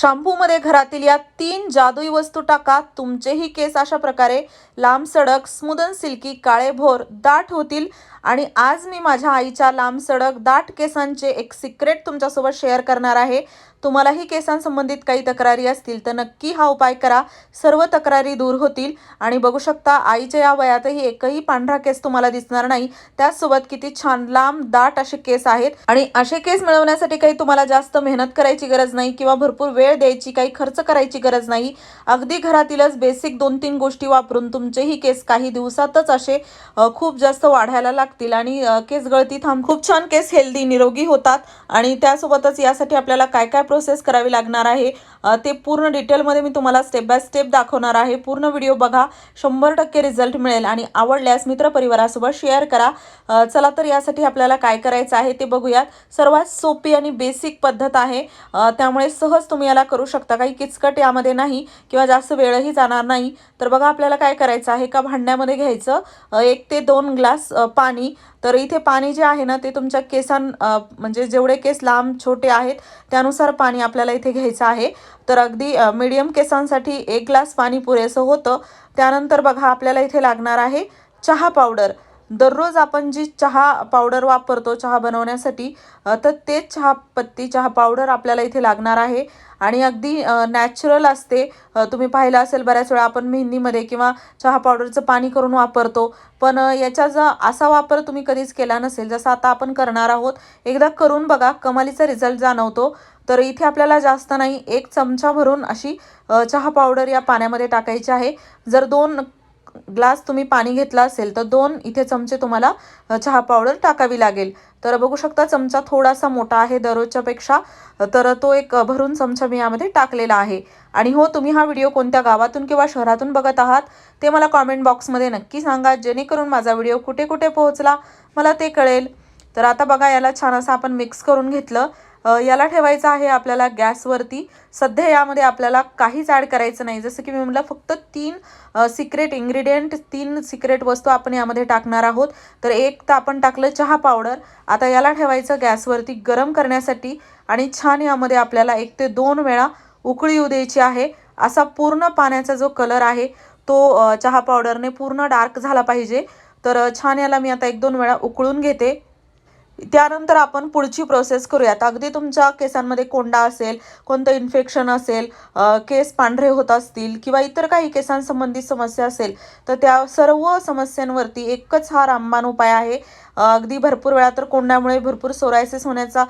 शॅम्पूमध्ये घरातील या तीन जादुई वस्तू टाका. तुमचेही केस अशा प्रकारे लांब सडक स्मुदन सिल्की काळे भोर दाट होतील. आणि आज मी माझ्या आईच्या लांब सडक दाट केसांचे एक सिक्रेट तुमच्यासोबत शेअर करणार आहे. तुम्हालाही केसांसंबंधित काही तक्रारी असतील तर नक्की हा उपाय करा. सर्व तक्रारी दूर होतील. आणि बघू शकता आईच्या या वयातही एकही पांढरा केस तुम्हाला दिसणार नाही. त्याचसोबत किती छान लांब दाट असे केस आहेत. आणि असे केस मिळवण्यासाठी काही तुम्हाला जास्त मेहनत करायची गरज नाही किंवा भरपूर वेळ द्यायची काही खर्च करायची गरज नाही. अगदी घरातीलच बेसिक दोन तीन गोष्टी वापरून तुमचेही केस काही दिवसातच असे खूप जास्त वाढायला लागतील. आणि केस गळती थांब खूप छान केस हेल्दी निरोगी होतात. आणि त्यासोबतच यासाठी आपल्याला काय काय प्रोसेस करावी लागणार आहे. ते पूर्ण डिटेलमध्ये मी तुम्हाला स्टेप बाय स्टेप दाखवणार आहे. पूर्ण व्हिडिओ बघा. शंभर टक्के रिझल्ट मिळेल आणि आवडल्यास मित्रपरिवारासोबत शेअर करा. चला तर यासाठी आपल्याला काय करायचं आहे ते बघूयात. सर्वात सोपी आणि बेसिक पद्धत आहे. त्यामुळे सहज तुम्ही याला करू शकता. काही किचकट यामध्ये नाही किंवा जास्त वेळही जाणार नाही. तर बघा आपल्याला काय करायचं आहे? का भांड्यामध्ये घ्यायचं. एक ते दोन ग्लास पाणी. तर इथे पाणी जे आहे ना ते तुमच्या केसां म्हणजे जेवढे केस लांब छोटे आहेत त्यानुसार पाणी आपल्याला इथे घ्यायचं आहे. तर अगदी मीडियम केसांसाठी एक ग्लास पाणी पुरेसं होतं. त्यानंतर बघा आपल्याला इथे लागणार आहे चहा पावडर दररोज आपण जी चहा पावडर वापरतो चहा बनवण्यासाठी तर तेच चहा पत्ती चहा पावडर आपल्याला इथे लागणार आहे. आणि अगदी नॅचरल असते. तुम्ही पाहिलं असेल बऱ्याच वेळा आपण मेहंदीमध्ये किंवा चहा पावडरचं पाणी करून वापरतो. पण याचा जर असा वापर तुम्ही कधीच केला नसेल. जसं आता आपण करणार आहोत एकदा करून बघा कमालीचा रिझल्ट जाणवतो. तर इथे आपल्याला जास्त नाही एक चमचा भरून अशी चहा पावडर या पाण्यामध्ये टाकायची आहे. जर दोन ग्लास तुम्ही पाणी घेतलं असेल तर दोन इथे चमचे तुम्हाला चहा पावडर टाकावी लागेल. तर बघू शकता चमचा थोडासा मोठा आहे दररोजच्यापेक्षा तर तो एक भरून चमचा मी यामध्ये टाकलेला आहे. आणि हो तुम्ही हा व्हिडिओ कोणत्या गावातून किंवा शहरातून बघत आहात ते मला कॉमेंट बॉक्समध्ये नक्की सांगा जेणेकरून माझा व्हिडिओ कुठे कुठे पोहोचला मला ते कळेल. तर आता बघा याला छान असं आपण मिक्स करून घेतलं. याला ठेवायचं आहे आपल्याला गॅसवरती. सध्या यामध्ये आपल्याला काहीच ॲड करायचं नाही. जसं की मी म्हटलं फक्त तीन सिक्रेट इन्ग्रेडियंट तीन सिक्रेट वस्तू आपण यामध्ये टाकणार आहोत. तर एक तर आपण टाकलं चहा पावडर आता याला ठेवायचं गॅसवरती गरम करण्यासाठी आणि छान यामध्ये आपल्याला एक ते दोन वेळा उकळी येऊ द्यायची आहे. असा पूर्ण पाण्याचा जो कलर आहे तो चहा पावडरने पूर्ण डार्क झाला पाहिजे. तर छान याला मी आता एक दोन वेळा उकळून घेते. त्यानंतर आपण पुढची प्रोसेस करूयात. अगदी तुमच्या केसांमध्ये कोंडा असेल कोणतं इन्फेक्शन असेल केस पांढरे होत असतील किंवा इतर काही केसांसंबंधित समस्या असेल तर त्या सर्व समस्यांवरती एकच हा रामबाण उपाय आहे. अगदी भरपूर वेळा तर कोंड्यामुळे भरपूर सोरायसिस होण्याचा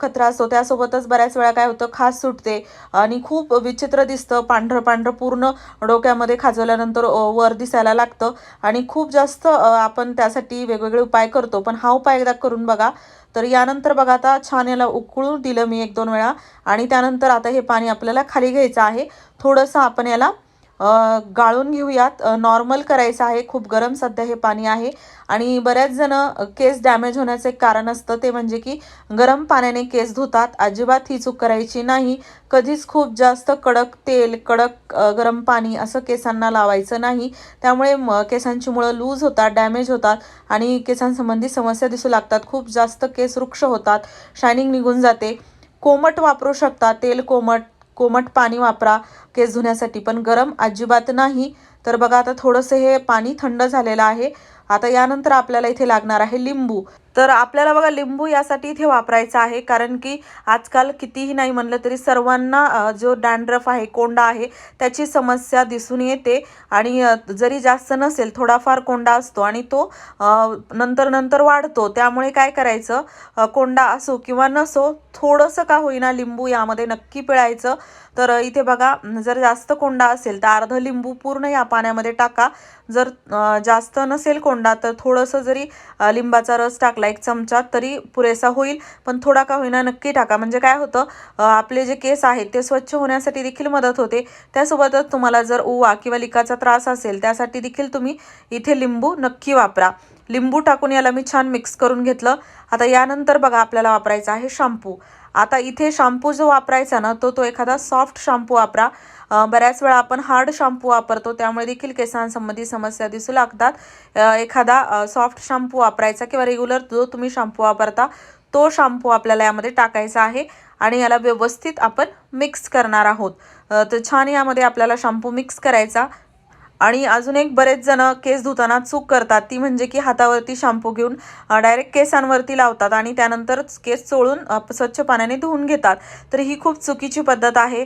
खतरा असतो. त्यासोबतच बऱ्याच वेळा काय होतं खास सुटते आणि खूप विचित्र दिसतं. पांढरं पांढरं पूर्ण डोक्यामध्ये खाजवल्यानंतर वर दिसायला लागतं आणि खूप जास्त आपण त्यासाठी वेगवेगळे उपाय करतो. पण हा उपाय एकदा करून बघा. तर यानंतर बघा आता छान याला उकळून दिलं मी एक दोन वेळा आणि त्यानंतर आता हे पाणी आपल्याला खाली घ्यायचं आहे. थोडंसं आपण याला गाळून घेऊयात. नॉर्मल करायचं आहे. खूप गरम सध्या हे पाणी आहे. आणि बऱ्याच जण केस डॅमेज होण्याचं एक कारण असतं. ते म्हणजे की गरम पाण्याने केस धुतात. अजिबात ही चूक करायची नाही. कधीच खूप जास्त कडक तेल कडक गरम पाणी असं केसांना लावायचं नाही. त्यामुळे म केसांची मुळं लूज होतात डॅमेज होतात आणि केसांसंबंधी समस्या दिसू लागतात. खूप जास्त केस वृक्ष होतात. शायनिंग निघून जाते. कोमट वापरू शकता. तेल कोमट कोमट पाणी वापरा केस धुण्यासाठी. पण गरम अजिबात नाही. तर बघा आता थोडंसं हे पाणी थंड झालेलं आहे. आता यानंतर आपल्याला इथे लागणार आहे लिंबू. तर आपल्याला बघा लिंबू यासाठी इथे वापरायचा आहे. कारण की आजकाल कितीही नाही म्हणलं तरी सर्वांना जो डॅन्ड्रफ आहे कोंडा आहे त्याची समस्या दिसून येते. आणि जरी जास्त नसेल थोडाफार कोंडा असतो आणि तो नंतर नंतर वाढतो. त्यामुळे काय करायचं? कोंडा असो किंवा नसो थोडंसं का होईना लिंबू यामध्ये नक्की पिळायचं. तर इथे बघा जर जास्त कोंडा असेल तर अर्ध लिंबू पूर्ण या पाण्यामध्ये टाका. जर जास्त नसेल कोंडा तर थोडंसं जरी लिंबाचा रस टाकला एक चमचा तरी पुरेसा होईल पण थोडा का होईना नक्की टाका. म्हणजे काय होतं आपले जे केस आहेत ते स्वच्छ होण्यासाठी देखील मदत होते. त्यासोबतच तुम्हाला जर ओवा किंवा लिकाचा त्रास असेल त्यासाठी देखील तुम्ही इथे लिंबू नक्की वापरा. लिंबू टाकून याला मी छान मिक्स करून घेतलं. आता यानंतर बघा आपल्याला वापरायचा आहे शॅम्पू आता इथे शॅम्पू जो वापरायचा ना तो तो एखादा सॉफ्ट शॅम्पू वापरा. बऱ्याच वेळा आपण हार्ड शॅम्पू वापरतो त्यामुळे देखील केसांसंबंधी समस्या दिसू लागतात. एखादा सॉफ्ट शॅम्पू वापरायचा किंवा रेग्युलर जो तुम्ही शॅम्पू वापरता तो शॅम्पू आपल्याला यामध्ये टाकायचा आहे आणि याला व्यवस्थित आपण मिक्स करणार आहोत. तर छान यामध्ये आपल्याला शॅम्पू मिक्स करायचा. आणि अजून एक बरेच जण केस धुताना चूक करतात. ती म्हणजे की हातावरती शॅम्पू घेऊन डायरेक्ट केसांवरती लावतात आणि त्यानंतर केस चोळून स्वच्छ पाण्याने धुवून घेतात. तर ही खूप चुकीची पद्धत आहे.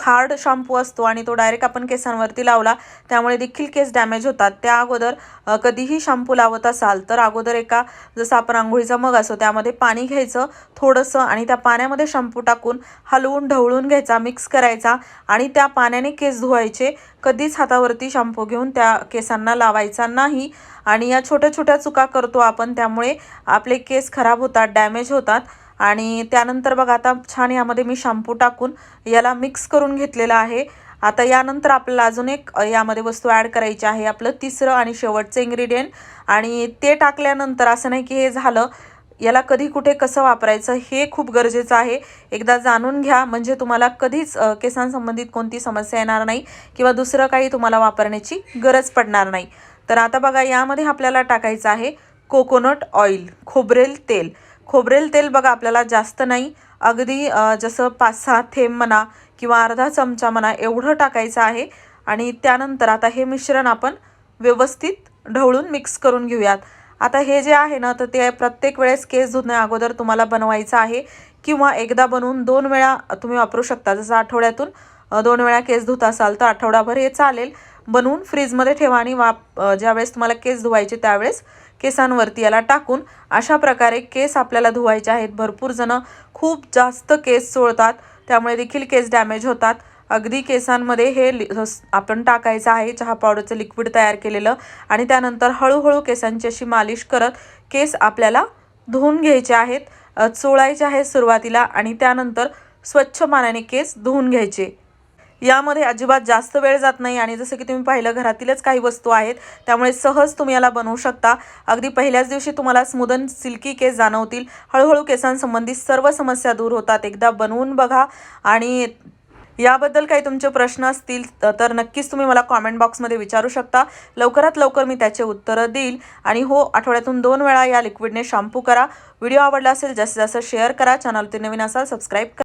हार्ड शॅम्पू असतो आणि तो डायरेक्ट आपण केसांवरती लावला त्यामुळे देखील केस डॅमेज होतात. त्या अगोदर कधीही शॅम्पू लावत असाल तर अगोदर एका जसं आपण आंघोळीचा मग असतो त्यामध्ये पाणी घ्यायचं थोडंसं आणि त्या पाण्यामध्ये शॅम्पू टाकून हलवून ढवळून घ्यायचा मिक्स करायचा आणि त्या पाण्याने केस धुवायचे. कधीच हातावरती शॅम्पू घेऊन त्या केसांना लावायचा नाही. आणि या छोट्या छोट्या चुका करतो आपण त्यामुळे आपले केस खराब होतात डॅमेज होतात. आणि त्यानंतर बघा आता छान यामध्ये मी शॅम्पू टाकून याला मिक्स करून घेतलेलं आहे. आता यानंतर आपल्याला अजून एक यामध्ये वस्तू ॲड करायची आहे. आपलं तिसरं आणि शेवटचं इन्ग्रेडियंट आणि ते टाकल्यानंतर असं नाही की हे झालं याला कधी कुठे कसं वापरायचं हे खूप गरजेचं आहे. एकदा जाणून घ्या म्हणजे तुम्हाला कधीच केसांसंबंधित कोणती समस्या येणार नाही किंवा दुसरं काही तुम्हाला वापरण्याची गरज पडणार नाही. तर आता बघा यामध्ये आपल्याला टाकायचं आहे कोकोनट ऑइल खोबरेल तेल. खोबरेल तेल बघा आपल्याला जास्त नाही. अगदी जसं पाच सहा थेंब म्हणा किंवा अर्धा चमचा म्हणा एवढं टाकायचं आहे आणि त्यानंतर आता हे मिश्रण आपण व्यवस्थित ढवळून मिक्स करून घेऊयात. आता हे जे आहे ना तर ते प्रत्येक वेळेस केस धुण्या अगोदर तुम्हाला बनवायचं आहे. किंवा एकदा बनवून दोन वेळा तुम्ही वापरू शकता. जसं आठवड्यातून दोन वेळा केस धुत असाल तर आठवडाभर हे चालेल. बनवून फ्रीजमध्ये ठेवा आणि वाप ज्यावेळेस तुम्हाला केस धुवायचे त्यावेळेस केसांवरती याला टाकून अशा प्रकारे केस आपल्याला धुवायचे आहेत. भरपूर जणं खूप जास्त केस चोळतात. त्यामुळे देखील केस डॅमेज होतात. अगदी केसांमध्ये हे लि- आपण टाकायचं आहे चहा पावडरचं लिक्विड तयार केलेलं आणि त्यानंतर हळूहळू केसांची अशी मालिश करत केस आपल्याला धुवून घ्यायचे आहेत चोळायचे आहेत सुरुवातीला आणि त्यानंतर स्वच्छ पाण्याने केस धुवून घ्यायचे. यामध्ये अजिबात जास्त वेळ जात नाही आणि जसं की तुम्ही पाहिलं घरातीलच काही वस्तू आहेत त्यामुळे सहज तुम्ही याला बनवू शकता. अगदी पहिल्याच दिवशी तुम्हाला स्मुदन सिल्की केस जाणवतील. हळूहळू केसांसंबंधी सर्व समस्या दूर होतात. एकदा बनवून बघा आणि याबद्दल काही तुमचे प्रश्न असतील तर नक्कीच तुम्ही मला कॉमेंट बॉक्समध्ये विचारू शकता. लवकरात लवकर मी त्याचे उत्तरं देईल. आणि हो आठवड्यातून दोन वेळा या लिक्विडने शॅम्पू करा. व्हिडिओ आवडला असेल जास्तीत जास्त शेअर करा. चॅनल ते नवीन असाल सबस्क्राईब करा.